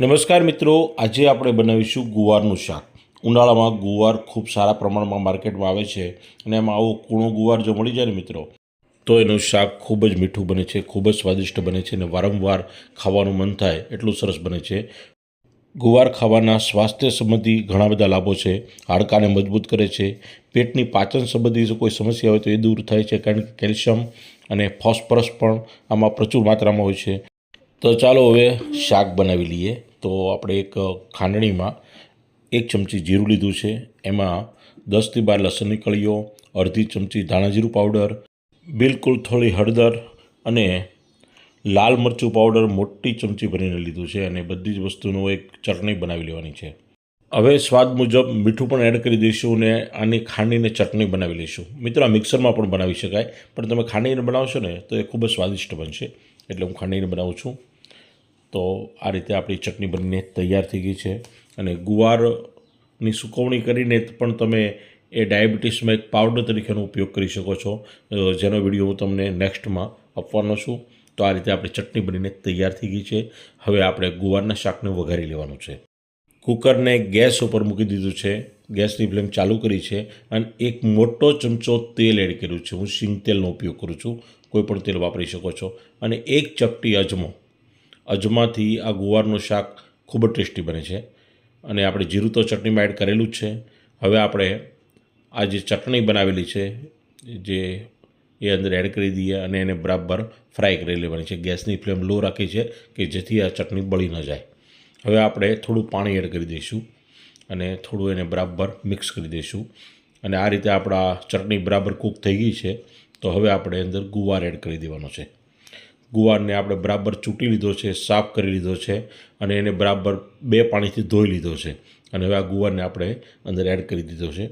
નમસ્કાર મિત્રો, આજે આપણે બનાવીશું ગુવારનું શાક. ઉનાળામાં ગુવાર ખૂબ સારા પ્રમાણમાં માર્કેટમાં આવે છે અને એમાં આવો કૂણો ગુવાર જો મળી જાય ને મિત્રો, તો એનું શાક ખૂબ જ મીઠું બને છે, ખૂબ જ સ્વાદિષ્ટ બને છે અને વારંવાર ખાવાનું મન થાય એટલું સરસ બને છે. ગુવાર ખાવાના સ્વાસ્થ્ય સંબંધી ઘણા બધા લાભો છે, હાડકાને મજબૂત કરે છે, પેટની પાચન સંબંધી કોઈ સમસ્યા હોય તો એ દૂર થાય છે, કારણ કે કેલ્શિયમ અને ફોસ્ફરસ પણ આમાં પ્રચુર માત્રામાં હોય છે. તો ચાલો હવે શાક બનાવી લઈએ. તો આપણે એક ખાંડણીમાં એક ચમચી જીરું લીધું છે. એમાં દસથી બાર લસણની કળીઓ, અડધી ચમચી ધાણાજીરું પાવડર, બિલકુલ થોડી હળદર અને લાલ મરચું પાવડર મોટી ચમચી ભરીને લીધું છે અને બધી જ વસ્તુનો એક ચટણી બનાવી લેવાની છે. હવે સ્વાદ મુજબ મીઠું પણ એડ કરી દઈશું અને આની ખાંડીને ચટણી બનાવી લઈશું. મિત્રો, આ મિક્સરમાં પણ બનાવી શકાય, પણ તમે ખાંડીને બનાવશો ને તો એ ખૂબ જ સ્વાદિષ્ટ બનશે. એટલે હું ખાંડીને બનાવું છું. તો આ રીતે આપણી ચટણી બનીને તૈયાર થઈ ગઈ છે. અને ગુવારની સુકવણી કરીને પણ તમે એ ડાયાબિટીસમાં એક પાવડર તરીકેનો ઉપયોગ કરી શકો છો. જેનો વીડિયો હું તમને નેક્સ્ટમાં આપવાનો છું. તો આ રીતે આપણી ચટણી બનીને તૈયાર થઈ ગઈ છે. હવે આપણે ગુવારના શાકને વઘારી લેવાનું છે. કુકરને ગેસ ઉપર મૂકી દીધું છે. ગેસની ફ્લેમ ચાલુ કરી છે અને એક મોટો ચમચો તેલ એડ કર્યું છે. હું સિંગ તેલનો ઉપયોગ કરું છું. કોઈ પણ તેલ વાપરી શકો છો. અને એક ચપટી અજમો અજમાથી આ ગુવારનું શાક ખૂબ જ ટેસ્ટી બને છે અને આપણે જીરું તો ચટણીમાં એડ કરેલું જ છે. હવે આપણે આ જે ચટણી બનાવેલી છે, જે એ અંદર એડ કરી દઈએ અને એને બરાબર ફ્રાય કરી લેવાની છે. ગેસની ફ્લેમ લો રાખી છે કે જેથી આ ચટણી બળી ન જાય. હવે આપણે થોડું પાણી એડ કરી દઈશું અને થોડું એને બરાબર મિક્સ કરી દઈશું. અને આ રીતે આપણા ચટણી બરાબર કૂક થઈ ગઈ છે, તો હવે આપણે અંદર ગુવાર એડ કરી દેવાનો છે. ગુવારને આપણે બરાબર ચૂંટી લીધો છે, સાફ કરી લીધો છે અને એને બરાબર બે પાણીથી ધોઈ લીધો છે. અને હવે આ ગુવારને આપણે અંદર એડ કરી દીધો છે.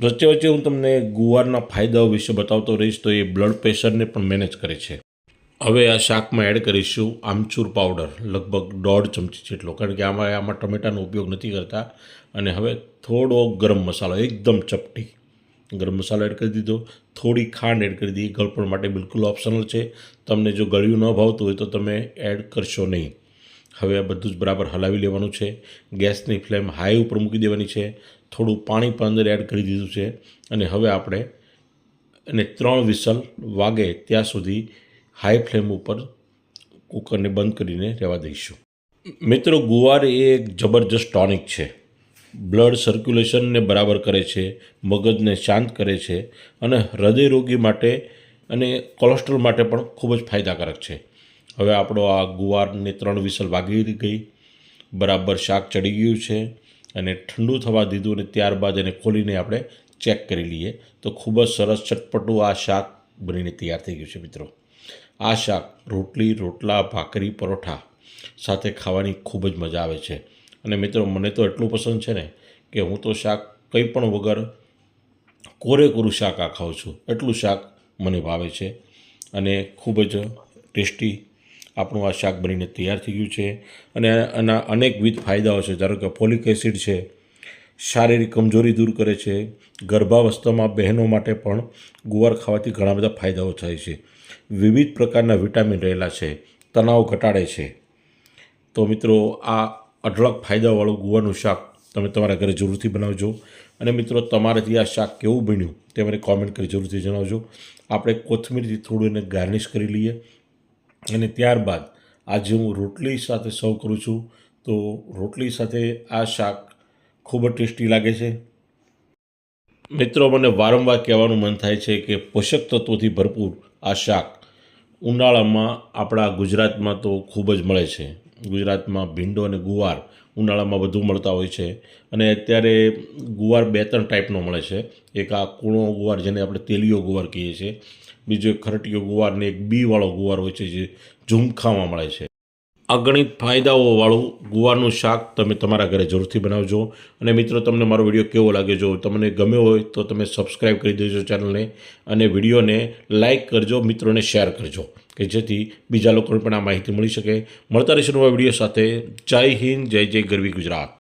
વચ્ચે વચ્ચે હું તમને ગુવારના ફાયદાઓ વિશે બતાવતો રહીશ, તો એ બ્લડ પ્રેશરને પણ મેનેજ કરે છે. હવે આ શાકમાં એડ કરીશું આમચૂર પાવડર લગભગ દોઢ ચમચી જેટલો, કારણ કે આમાં આમાં ટમેટાનો ઉપયોગ નથી કરતા. અને હવે થોડો ગરમ મસાલો, એકદમ ચપટી. ગરમ મસાલો એડ કરી દીધો. થોડી ખાંડ એડ કરી દીધી. ગળપણ માટે બિલકુલ ઓપ્શનલ છે. તમને જો ગળ્યું ન ભાવતું હોય તો તમે એડ કરશો નહીં. હવે આ બધું જ બરાબર હલાવી લેવાનું છે. ગેસની ફ્લેમ હાઈ ઉપર મૂકી દેવાની છે. થોડું પાણી પણ અંદર એડ કરી દીધું છે. અને હવે આપણે એને ત્રણ વિસલ વાગે ત્યાં સુધી હાઈ ફ્લેમ ઉપર કુકરને બંધ કરીને રહેવા દઈશું. મિત્રો, ગુવાર એ એક જબરજસ્ત ટોનિક છે. બ્લડ સર્ક્યુલેશનને બરાબર કરે છે, મગજને શાંત કરે છે અને હૃદયરોગી માટે અને કોલેસ્ટ્રોલ માટે પણ ખૂબ જ ફાયદાકારક છે. હવે આપણો આ ગુવારને ત્રણ વિસલ વાગી ગઈ. બરાબર શાક ચડી ગયું છે અને ઠંડુ થવા દીધું અને ત્યારબાદ એને ખોલીને આપણે ચેક કરી લઈએ. તો ખૂબ જ સરસ ચટપટું આ શાક બનીને તૈયાર થઈ ગયું છે મિત્રો. આ શાક રોટલી, રોટલા ભાખરી પરોઠા સાથે ખાવાની ખૂબ જ મજા આવે છે. અને મિત્રો, મને તો એટલું પસંદ છે ને કે હું તો શાક કંઈ પણ વગર કોરેકોરું શાક આ ખાઉં છું. એટલું શાક મને ભાવે છે અને ખૂબ જ ટેસ્ટી આપણું આ શાક બનીને તૈયાર થઈ ગયું છે. અને આના અનેકવિધ ફાયદાઓ છે. ધારો કે ફોલિક એસિડ છે, શારીરિક કમજોરી દૂર કરે છે, ગર્ભાવસ્થામાં બહેનો માટે પણ ગુવાર ખાવાથી ઘણા બધા ફાયદાઓ થાય છે. વિવિધ પ્રકારના વિટામિન રહેલા છે, તણાવ ઘટાડે છે. તો મિત્રો, આ અઢળક ફાયદાવાળું ગુવાનું શાક તમે તમારા ઘરે જરૂરથી બનાવજો. અને મિત્રો, તમારાથી આ શાક કેવું બન્યું તે મને કોમેન્ટ કરી જરૂરથી જણાવજો. આપણે કોથમીરથી થોડું એને ગાર્નિશ કરી લઈએ. અને ત્યારબાદ આજે હું રોટલી સાથે સર્વ કરું છું. તો રોટલી સાથે આ શાક ખૂબ જ ટેસ્ટી લાગે છે. મિત્રો, મને વારંવાર કહેવાનું મન થાય છે કે પોષક તત્વોથી ભરપૂર આ શાક ઉનાળામાં આપણા ગુજરાતમાં તો ખૂબ જ મળે છે. ગુજરાતમાં ભીંડો અને ગુવાર ઉનાળામાં વધુ મળતા હોય છે. અને અત્યારે ગુવાર બે ત્રણ ટાઈપનો મળે છે. એક આ કૂણો ગુવાર જેને આપણે તેલીયો ગુવાર કહીએ છીએ. બીજો એક ખરટીયો ગુવાર ને એક બીવાળો ગુવાર હોય છે જે ઝુમખામાં મળે છે. અગણિત ફાયદાઓવાળું ગુવારનું શાક તમે તમારા ઘરે જરૂરથી બનાવજો. અને મિત્રો, તમને મારો વીડિયો કેવો લાગે જો તમને ગમ્યો હોય તો તમે સબસ્ક્રાઈબ કરી દેજો ચેનલને અને વિડીયોને લાઇક કરજો, મિત્રોને શેર કરજો, કે જેથી બીજા લોકોને પણ આ માહિતી મળી શકે. મળતા રહીશું નવા વીડિયો સાથે. જય હિન્દ, જય જય ગરવી ગુજરાત.